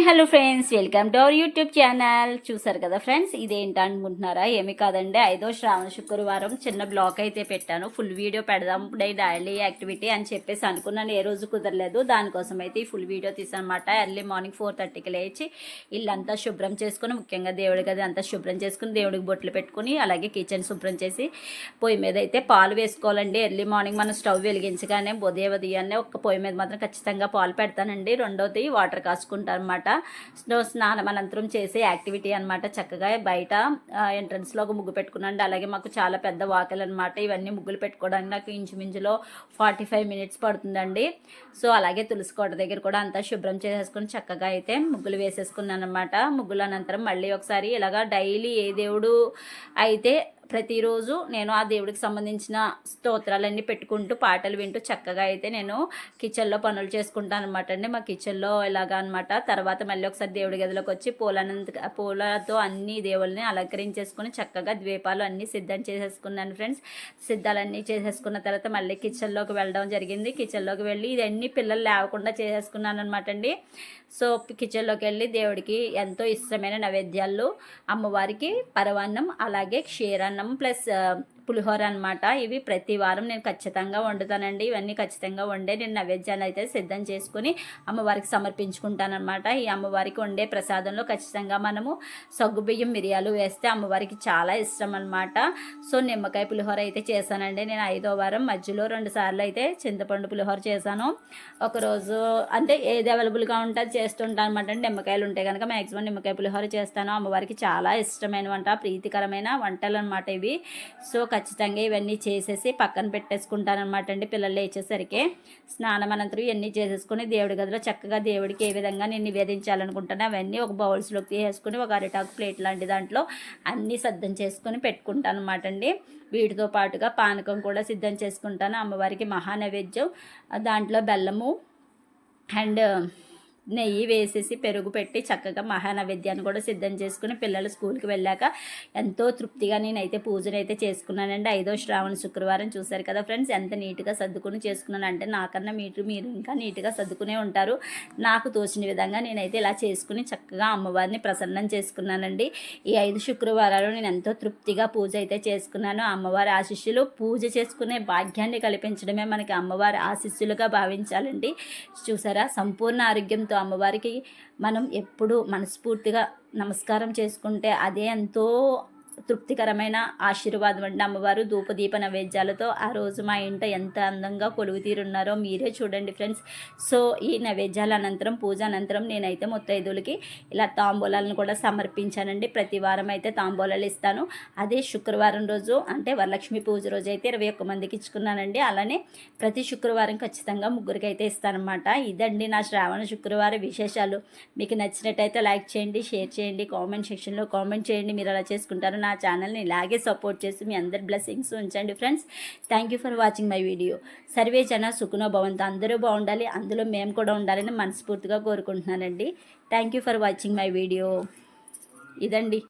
Hi hello friends welcome to our YouTube channel. చూసారు కదా friends ఇదేంటి అనుకుంటున్నారా ఏమి కాదండి ఐదో శ్రావణ శుక్రవారం చిన్న బ్లాగ్ అయితే పెట్టాను. ఫుల్ వీడియో పెడదాం డే డైలీ యాక్టివిటీ అని చెప్పేసి అనుకున్నాను. ఏ రోజు కుదరలేదు దానికోసం అయితే ఈ ఫుల్ వీడియో తీసానమాట ఎర్లీ మార్నింగ్ ఫోర్ థర్టీకి లేచి ఇల్లంతా శుభ్రం చేసుకుని ముఖ్యంగా దేవుడి గది అంతా శుభ్రం చేసుకుని దేవుడికి బొట్లు పెట్టుకుని అలాగే కిచెన్ శుభ్రం చేసి పొయ్యి మీద అయితే పాలు వేసుకోవాలండి. ఎర్లీ మార్నింగ్ మనం స్టవ్ వెలిగించగానే ఉదయం ఉదయాన్నే ఒక పొయ్యి మీద మాత్రం ఖచ్చితంగా పాలు పెడతానండి. రెండోది వాటర్ కాసుకుంటాను అనమాట స్నో స్నానం అనంతరం చేసే యాక్టివిటీ అనమాట చక్కగా బయట ఎంట్రన్స్లో ఒక ముగ్గు పెట్టుకున్నాండి అలాగే మాకు చాలా పెద్ద వాకలు అనమాట ఇవన్నీ ముగ్గులు పెట్టుకోవడానికి నాకు ఇంచుమించులో ఫార్టీ ఫైవ్ మినిట్స్ పడుతుందండి. సో అలాగే తులసి కోట దగ్గర కూడా అంతా శుభ్రం చేసేసుకుని చక్కగా అయితే ముగ్గులు వేసేసుకున్నాను అనమాట ముగ్గుల అనంతరం మళ్ళీ ఒకసారి ఇలాగా డైలీ ఏ దేవుడు అయితే ప్రతిరోజు నేను ఆ దేవుడికి సంబంధించిన స్తోత్రాలన్నీ పెట్టుకుంటూ పాటలు వింటూ చక్కగా అయితే నేను కిచెన్లో పనులు చేసుకుంటాను అనమాట అండి. మా కిచెన్లో ఇలాగా అనమాట తర్వాత మళ్ళీ ఒకసారి దేవుడి గదిలోకి వచ్చి పూలనంత పూలతో అన్ని దేవుల్ని అలంకరించేసుకుని చక్కగా ద్వీపాలు అన్నీ సిద్ధం చేసేసుకున్నాను ఫ్రెండ్స్. సిద్ధాలన్నీ చేసేసుకున్న తర్వాత మళ్ళీ కిచెన్లోకి వెళ్ళడం జరిగింది. కిచెన్లోకి వెళ్ళి ఇదన్నీ పిల్లలు లేవకుండా చేసేసుకున్నాను అనమాట అండి. సో కిచెన్లోకి వెళ్ళి దేవుడికి ఎంతో ఇష్టమైన నైవేద్యాలు అమ్మవారికి పరవాన్నం అలాగే క్షీరాన్నం நம்ம ப்ளஸ் పులిహోర అనమాట ఇవి ప్రతి వారం నేను ఖచ్చితంగా వండుతానండి. ఇవన్నీ ఖచ్చితంగా వండే నేను నైవేద్యాన్ని అయితే సిద్ధం చేసుకుని అమ్మవారికి సమర్పించుకుంటానమాట ఈ అమ్మవారికి వండే ప్రసాదంలో ఖచ్చితంగా మనము సగ్గుబియ్యం మిరియాలు వేస్తే అమ్మవారికి చాలా ఇష్టం అనమాట సో నిమ్మకాయ పులిహోర అయితే చేశానండి నేను ఐదో వారం. మధ్యలో రెండు సార్లు అయితే చింతపండు పులిహోర చేశాను. ఒకరోజు అంటే ఏది అవైలబుల్గా ఉంటే చేస్తుంటాను అనమాట నిమ్మకాయలు ఉంటే కనుక మ్యాక్సిమం నిమ్మకాయ పులిహోర చేస్తాను. అమ్మవారికి చాలా ఇష్టమైన వంట ప్రీతికరమైన వంటలు అనమాట ఇవి. సో ఖచ్చితంగా ఇవన్నీ చేసేసి పక్కన పెట్టేసుకుంటాను అనమాట అండి పిల్లలు లేచేసరికి. స్నానం అనంతరం ఇవన్నీ చేసేసుకుని దేవుడి గదిలో చక్కగా దేవుడికి ఏ విధంగా నేను నివేదించాలనుకుంటాను అవన్నీ ఒక బౌల్స్లోకి తీసేసుకుని ఒక అరిటాకు ప్లేట్ లాంటి దాంట్లో అన్నీ సిద్ధం చేసుకొని పెట్టుకుంటాను అనమాట అండి. వీటితో పాటుగా పానకం కూడా సిద్ధం చేసుకుంటాను. అమ్మవారికి మహానైవేద్యం దాంట్లో బెల్లము అండ్ నెయ్యి వేసేసి పెరుగు పెట్టి చక్కగా మహానైవేద్యాన్ని కూడా సిద్ధం చేసుకుని పిల్లలు స్కూల్కి వెళ్ళాక ఎంతో తృప్తిగా నేనైతే పూజను అయితే చేసుకున్నానండి. ఐదో శ్రావణ శుక్రవారం చూశారు కదా ఫ్రెండ్స్ ఎంత నీట్గా సర్దుకుని చేసుకున్నాను. అంటే నాకన్నా మీరు మీరు ఇంకా నీట్గా సర్దుకునే ఉంటారు. నాకు తోచిన విధంగా నేనైతే ఇలా చేసుకుని చక్కగా అమ్మవారిని ప్రసన్నం చేసుకున్నానండి. ఈ ఐదు శుక్రవారాలు నేను ఎంతో తృప్తిగా పూజ అయితే చేసుకున్నాను. అమ్మవారి ఆశిష్యులు పూజ చేసుకునే భాగ్యాన్ని కల్పించడమే మనకి అమ్మవారి ఆశిస్సులుగా భావించాలండి. చూసారా? సంపూర్ణ ఆరోగ్యం దాంతో అమ్మవారికి మనం ఎప్పుడూ మనస్ఫూర్తిగా నమస్కారం చేసుకుంటే అదే ఎంతో తృప్తికరమైన ఆశీర్వాదం అండి. అమ్మవారు ధూపదీప నైవేద్యాలతో ఆ రోజు మా ఇంట ఎంత అందంగా కొలువు తీరున్నారో మీరే చూడండి ఫ్రెండ్స్. సో ఈ నైవేద్యాల అనంతరం పూజ అనంతరం నేనైతే ముత్తైదులకి ఇలా తాంబూలాలను కూడా సమర్పించానండి. ప్రతి వారం అయితే తాంబూలాలు ఇస్తాను. అదే శుక్రవారం రోజు అంటే వరలక్ష్మి పూజ రోజు అయితే ఇరవై ఒక్క మందికి ఇచ్చుకున్నానండి. అలానే ప్రతి శుక్రవారం ఖచ్చితంగా ముగ్గురికి అయితే ఇస్తానమాట ఇదండి నా శ్రావణ శుక్రవారం విశేషాలు. మీకు నచ్చినట్టయితే లైక్ చేయండి షేర్ చేయండి కామెంట్ సెక్షన్లో కామెంట్ చేయండి. మీరు అలా చేసుకుంటారు నా ఛానల్ని ఇలాగే సపోర్ట్ చేసి మీ అందరి బ్లెస్సింగ్స్ ఉంచండి friends thank you for watching my video survey జన సుఖనో భవంతు. అందరూ బాగుండాలి అందులో మేము కూడా ఉండాలని మనస్ఫూర్తిగా కోరుకుంటున్నానండి. Thank you for watching my video ఇదండి.